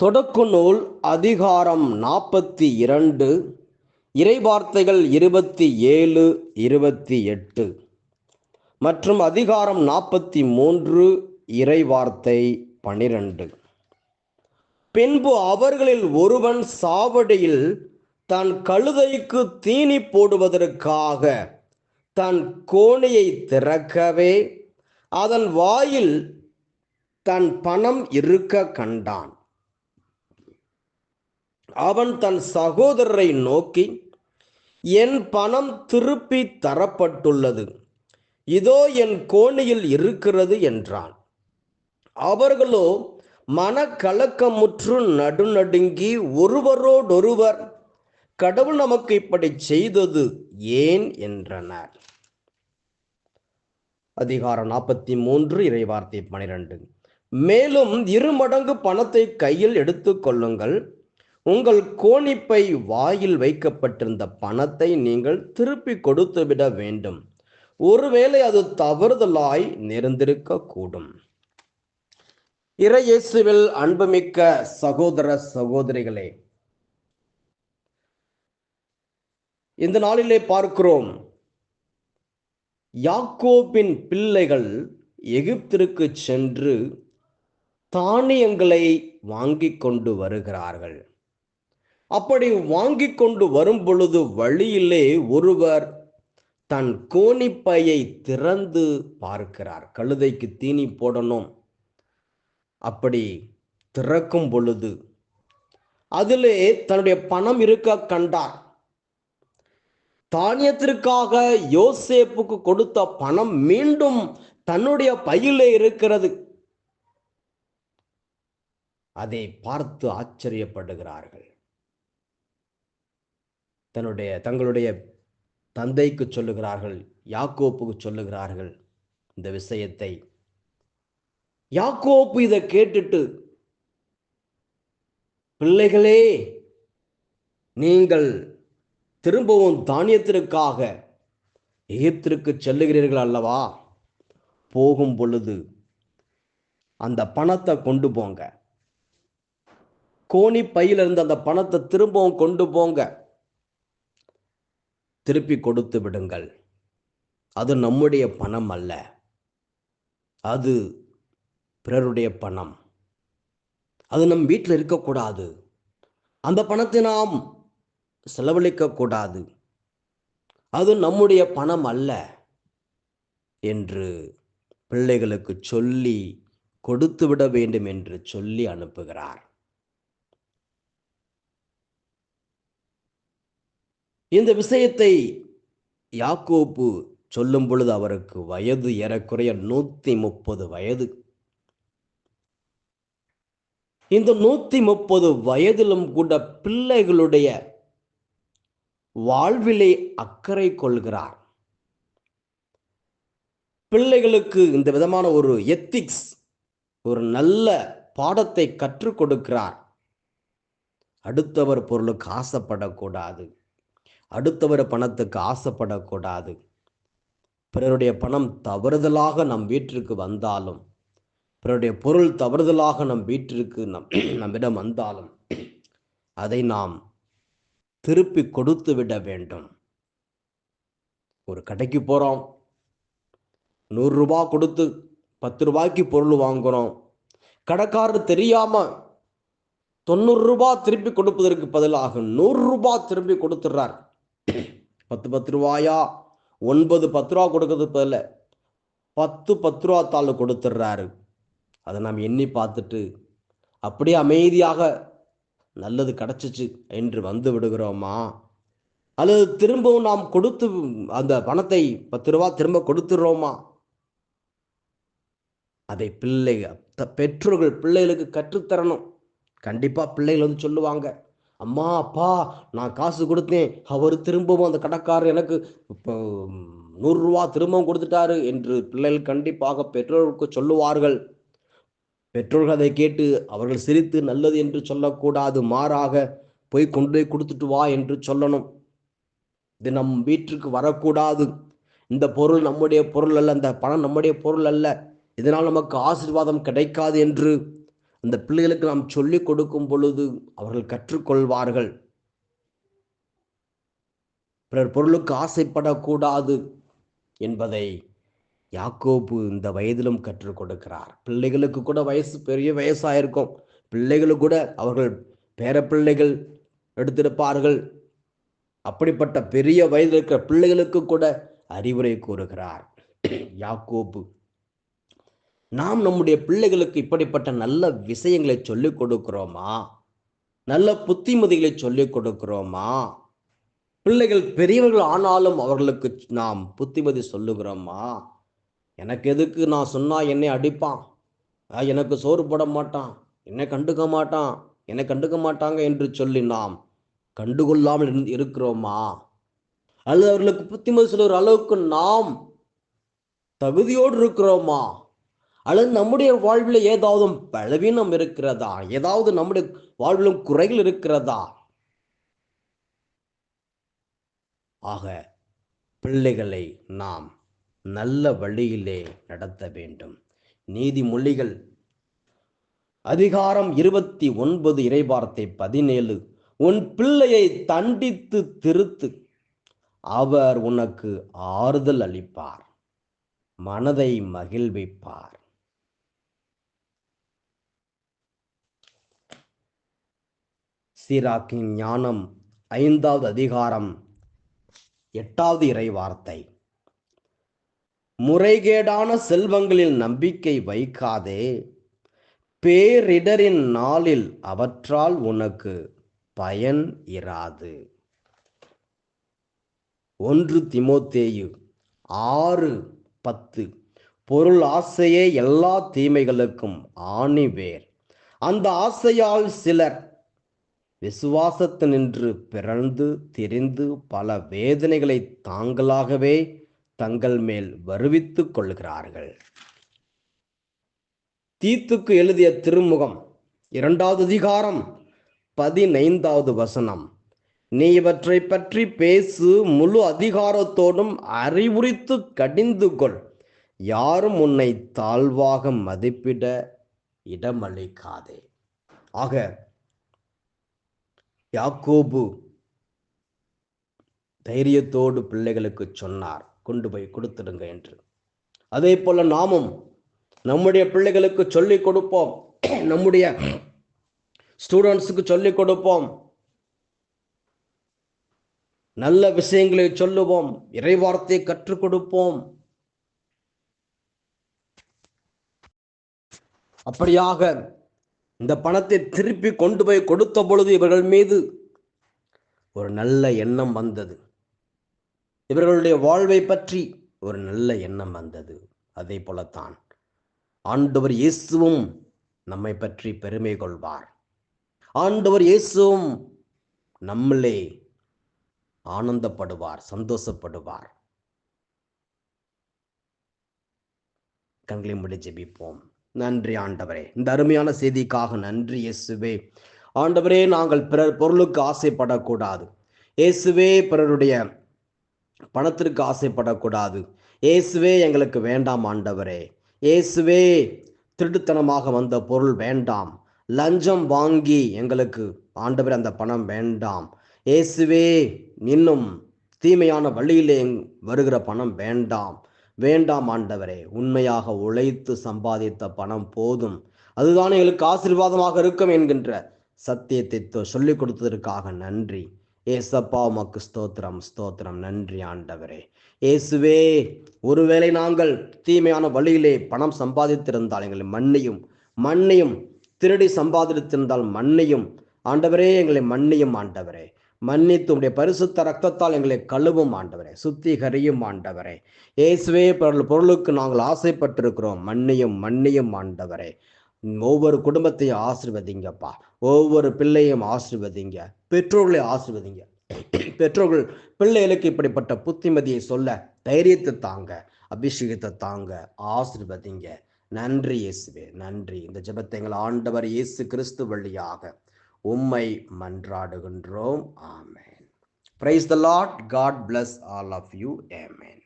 தொடக்க நூல் அதிகாரம் நாற்பத்தி இரண்டு இறைவார்த்தைகள் இருபத்தி ஏழு இருபத்தி எட்டு. மற்றும் அதிகாரம் நாற்பத்தி மூன்று இறைவார்த்தை பனிரெண்டு. பின்பு அவர்களில் ஒருவன் சாவடியில் தன் கழுதைக்கு தீனி போடுவதற்காக தன் கோணியை திறக்கவே அதன் வாயில் தன் பணம் இருக்க கண்டான். அவன் தன் சகோதரரை நோக்கி என் பணம் திருப்பி தரப்பட்டுள்ளது. இதோ என் கோணியில் இருக்கிறது என்றான். அவர்களோ மனக்கலக்கமுற்று நடுநடுங்கி ஒருவரோடொருவர் கடவுள் நமக்கு இப்படி செய்தது ஏன்? என்றனர். அதிகாரம் நாற்பத்தி மூன்று இறைவார்த்தை பனிரெண்டு. மேலும் இரு மடங்கு பணத்தை கையில் எடுத்துக் கொள்ளுங்கள். உங்கள் கோணிப்பை வாயில் வைக்கப்பட்டிருந்த பணத்தை நீங்கள் திருப்பி கொடுத்துவிட வேண்டும். ஒருவேளை அது தவறுதலாய் நேர்ந்திருக்க கூடும் இறையேசுவில் அன்புமிக்க சகோதர சகோதரிகளே இந்த நாளிலே பார்க்கிறோம் யாக்கோபின் பிள்ளைகள் எகிப்திற்கு சென்று தானியங்களை வாங்கி கொண்டு வருகிறார்கள். அப்படி வாங்கி கொண்டு வரும் பொழுது வழியிலே ஒருவர் தன் கோணிப்பையை திறந்து பார்க்கிறார். கழுதைக்கு தீனி போடணும். அப்படி திறக்கும் பொழுது அதிலே தன்னுடைய பணம் இருக்க கண்டார். தானியத்திற்காக யோசேப்புக்கு கொடுத்த பணம் மீண்டும் தன்னுடைய பையிலே இருக்கிறது. அதை பார்த்து ஆச்சரியப்படுகிறார்கள். தன்னுடைய தங்களுடைய தந்தைக்கு சொல்லுகிறார்கள் யாக்கோப்புக்கு சொல்லுகிறார்கள் இந்த விஷயத்தை. யாக்கோப்பு இதை கேட்டுட்டு பிள்ளைகளே நீங்கள் திரும்பவும் தானியத்திற்காக எகிப்திற்கு செல்லுகிறீர்கள் அல்லவா? போகும் பொழுது அந்த பணத்தை கொண்டு போங்க. கோணி பையில இருந்து அந்த பணத்தை திரும்பவும் கொண்டு போங்க. திருப்பி கொடுத்து விடுங்கள். அது நம்முடைய பணம் அல்ல. அது பிறருடைய பணம். அது நம் வீட்டில் இருக்கக்கூடாது. அந்த பணத்தை நாம் செலவழிக்க கூடாது. அது நம்முடைய பணம் அல்ல என்று பிள்ளைகளுக்கு சொல்லி கொடுத்து விட வேண்டும் என்று சொல்லி அனுப்புகிறார். இந்த விஷயத்தை யாக்கோப்பு சொல்லும் பொழுது அவருக்கு வயது ஏறக்குறைய நூத்தி முப்பது வயது. இந்த நூத்தி முப்பது வயதிலும் கூட பிள்ளைகளுடைய வாழ்விலே அக்கறை கொள்கிறார். பிள்ளைகளுக்கு இந்த விதமான ஒரு எத்திக்ஸ் ஒரு நல்ல பாடத்தை கற்றுக் கொடுக்கிறார். அடுத்தவர் பொருளுக்கு ஆசைப்படக்கூடாது. அடுத்தவர் பணத்துக்கு ஆசைப்படக்கூடாது. பிறருடைய பணம் தவறுதலாக நம் வீட்டிற்கு வந்தாலும் பிறருடைய பொருள் தவறுதலாக நம் வீட்டிற்கு நம் நம்மிடம் வந்தாலும் அதை நாம் திருப்பி கொடுத்து விட வேண்டும். ஒரு கடைக்கு போகிறோம் நூறுரூபா கொடுத்து பத்து ரூபாய்க்கு பொருள் வாங்குகிறோம் கடைக்காரர் தெரியாமல் தொண்ணூறு ரூபாய் திருப்பி கொடுப்பதற்கு பதிலாக நூறு ரூபாய் திருப்பி கொடுத்துட்றார் பத்து பத்து ரூபாயா? ஒன்பது பத்து ரூபா கொடுக்கறதுக்கு பதில் பத்து பத்து ரூபா தாள் கொடுத்துட்றாரு அதை நாம் எண்ணி பார்த்துட்டு அப்படியே அமைதியாக நல்லது கிடச்சிச்சு என்று வந்து விடுகிறோமா? அல்லது திரும்பவும் நாம் கொடுத்து அந்த பணத்தை பத்து ரூபா திரும்ப கொடுத்துடுறோமா அதை பிள்ளை பெற்றோர்கள் பிள்ளைகளுக்கு கற்றுத்தரணும். கண்டிப்பாக பிள்ளைகள் வந்து சொல்லுவாங்க. அம்மா அப்பா நான் காசு கொடுத்தேன். அவர் திரும்பவும் அந்த கடைக்காரர் எனக்கு இப்போ நூறுரூவா திரும்பவும் கொடுத்துட்டாரு என்று பிள்ளைகள் கண்டிப்பாக பெற்றோருக்கு சொல்லுவார்கள். பெற்றோர்கள் அதை கேட்டு அவர்கள் சிரித்து நல்லது என்று சொல்லக்கூடாது மாறாக போய் கொண்டு போய் கொடுத்துட்டு வா என்று சொல்லணும். இது நம் வீட்டிற்கு வரக்கூடாது. இந்த பொருள் நம்முடைய பொருள் அல்ல அந்த பணம் நம்முடைய பொருள் அல்ல. இதனால் நமக்கு ஆசீர்வாதம் கிடைக்காது என்று அந்த பிள்ளைகளுக்கு நாம் சொல்லிக் கொடுக்கும் பொழுது அவர்கள் கற்றுக்கொள்வார்கள். பிறர் பொருளுக்கு ஆசைப்படக்கூடாது என்பதை யாக்கோபு இந்த வயதிலும் கற்றுக் கொடுக்கிறார். பிள்ளைகளுக்கு கூட வயசு பெரிய வயசாயிருக்கும். பிள்ளைகளுக்கு கூட அவர்கள் பேர பிள்ளைகள் எடுத்திருப்பார்கள். அப்படிப்பட்ட பெரிய வயதில் இருக்கிற பிள்ளைகளுக்கு கூட அறிவுரை கூறுகிறார். யாக்கோபு நாம் நம்முடைய பிள்ளைகளுக்கு இப்படிப்பட்ட நல்ல விஷயங்களை சொல்லிக் கொடுக்கிறோமா? நல்ல புத்திமதிகளை சொல்லிக் கொடுக்கிறோமா? பிள்ளைகள் பெரியவர்கள் ஆனாலும் அவர்களுக்கு நாம் புத்திமதி சொல்லுகிறோமா? எனக்கு எதுக்கு நான் சொன்னா என்னை அடிப்பான்? எனக்கு சோறு போட மாட்டான். என்னை கண்டுக்க மாட்டான். என்னை கண்டுக்க மாட்டாங்க என்று சொல்லி நாம் கண்டுகொள்ளாமல் இருந்து- இருக்கிறோமா? அல்லது அவர்களுக்கு புத்திமதி சொல்லுகிற அளவுக்கு நாம் தகுதியோடு இருக்கிறோமா? அல்லது நம்முடைய வாழ்வில் ஏதாவது பலவீனம் இருக்கிறதா? ஏதாவது நம்முடைய வாழ்விலும் குறைகள் இருக்கிறதா? ஆக பிள்ளைகளை நாம் நல்ல வழியிலே நடத்த வேண்டும். நீதிமொழிகள் அதிகாரம் இருபத்தி ஒன்பது இறைவார்த்தை பதினேழு உன் பிள்ளையை தண்டித்து திருத்து அவர் உனக்கு ஆறுதல் அளிப்பார் மனதை மகிழ்விப்பார். சீராக்கின் ஞானம் ஐந்தாவது அதிகாரம் எட்டாவது இறை வார்த்தை முறைகேடான செல்வங்களில் நம்பிக்கை வைக்காதே பேரிடரின் நாளில் அவற்றால் உனக்கு பயன் இராது. ஒன்று திமோத்தேயு ஆறு பத்து. பொருள் ஆசையே எல்லா தீமைகளுக்கும் ஆணிவேர். அந்த ஆசையால் சிலர் விசுவாசத்தினின்று பிறந்து திரிந்து பல வேதனைகளை தாங்களாகவே தங்கள் மேல் வருவித்துக் கொள்கிறார்கள். தீத்துக்கு எழுதிய திருமுகம் இரண்டாவது அதிகாரம் பதினைந்தாவது வசனம். நீ இவற்றை பற்றி பேசு முழு அதிகாரத்தோடும் அறிவுரித்து கடிந்து கொள். யாரும் உன்னை தாழ்வாக மதிப்பிட இடமளிக்காதே. ஆக யாக்கோபு தைரியத்தோடு பிள்ளைகளுக்கு சொன்னார் கொண்டு போய் கொடுத்துடுங்க என்று. அதே போல நாமும் நம்முடைய பிள்ளைகளுக்கு சொல்லிக் கொடுப்போம். நம்முடைய ஸ்டூடெண்ட்ஸுக்கு சொல்லிக் கொடுப்போம். நல்ல விஷயங்களை சொல்லுவோம். இறைவார்த்தை கற்றுக் கொடுப்போம். அப்படியாக இந்த பணத்தை திருப்பி கொண்டு போய் கொடுத்த பொழுது இவர்கள் மீது ஒரு நல்ல எண்ணம் வந்தது. இவர்களுடைய வாழ்வை பற்றி ஒரு நல்ல எண்ணம் வந்தது. அதே போலத்தான் ஆண்டவர் இயேசுவும் நம்மை பற்றி பெருமை கொள்வார். ஆண்டவர் இயேசுவும் நம்மளே ஆனந்தப்படுவார் சந்தோஷப்படுவார். கண்களை முடி ஜெபிப்போம். நன்றி ஆண்டவரே. இந்த அருமையான செய்திக்காக நன்றி இயேசுவே. ஆண்டவரே நாங்கள் பிறர் பொருளுக்கு ஆசைப்படக்கூடாது. இயேசுவே பிறருடைய பணத்திற்கு ஆசைப்படக்கூடாது. இயேசுவே எங்களுக்கு வேண்டாம் ஆண்டவரே. இயேசுவே திருட்டுத்தனமாக வந்த பொருள் வேண்டாம். லஞ்சம் வாங்கி எங்களுக்கு ஆண்டவரே அந்த பணம் வேண்டாம். இயேசுவே இன்னும் தீமையான வழியிலே வருகிற பணம் வேண்டாம். வேண்டாம் ஆண்டவரே உண்மையாக உழைத்து சம்பாதித்த பணம் போதும். அதுதான் எங்களுக்கு ஆசீர்வாதமாக இருக்கும் என்கின்ற சத்தியத்தை தொ- சொல்லிக் கொடுத்ததற்காக நன்றி. ஏசப்பா உமக்கு ஸ்தோத்திரம் ஸ்தோத்திரம். நன்றி ஆண்டவரே. இயேசுவே ஒருவேளை நாங்கள் தீமையான வழியிலே பணம் சம்பாதித்திருந்தால் எங்களை மண்ணையும் மண்ணையும் திருடி சம்பாதித்திருந்தால் மண்ணையும் ஆண்டவரே எங்களை மண்ணையும் ஆண்டவரே. மன்னித்து உடைய பரிசுத்த ரத்தத்தால் எங்களை கழுவும் ஆண்டவரே சுத்திகரியும் ஆண்டவரே. இயேசுவே பொருள் பொருளுக்கு நாங்கள் ஆசைப்பட்டிருக்கிறோம். மன்னியும் மன்னியும் ஆண்டவரே. ஒவ்வொரு குடும்பத்தையும் ஆசிர்வதிங்கப்பா. ஒவ்வொரு பிள்ளையும் ஆசிர்வதிங்க. பெற்றோர்களை ஆசிர்வதிங்க. பெற்றோர்கள் பிள்ளைகளுக்கு இப்படிப்பட்ட புத்திமதியை சொல்ல தைரியத்தை தாங்க அபிஷேகத்தை தாங்க ஆசிர்வதிங்க. நன்றி இயேசுவே நன்றி. இந்த ஜபத்தை எங்கள் ஆண்டவர் இயேசு கிறிஸ்து வழியாக உம்மை மன்றாடுகின்றோம். Amen. Praise the Lord God bless all of you amen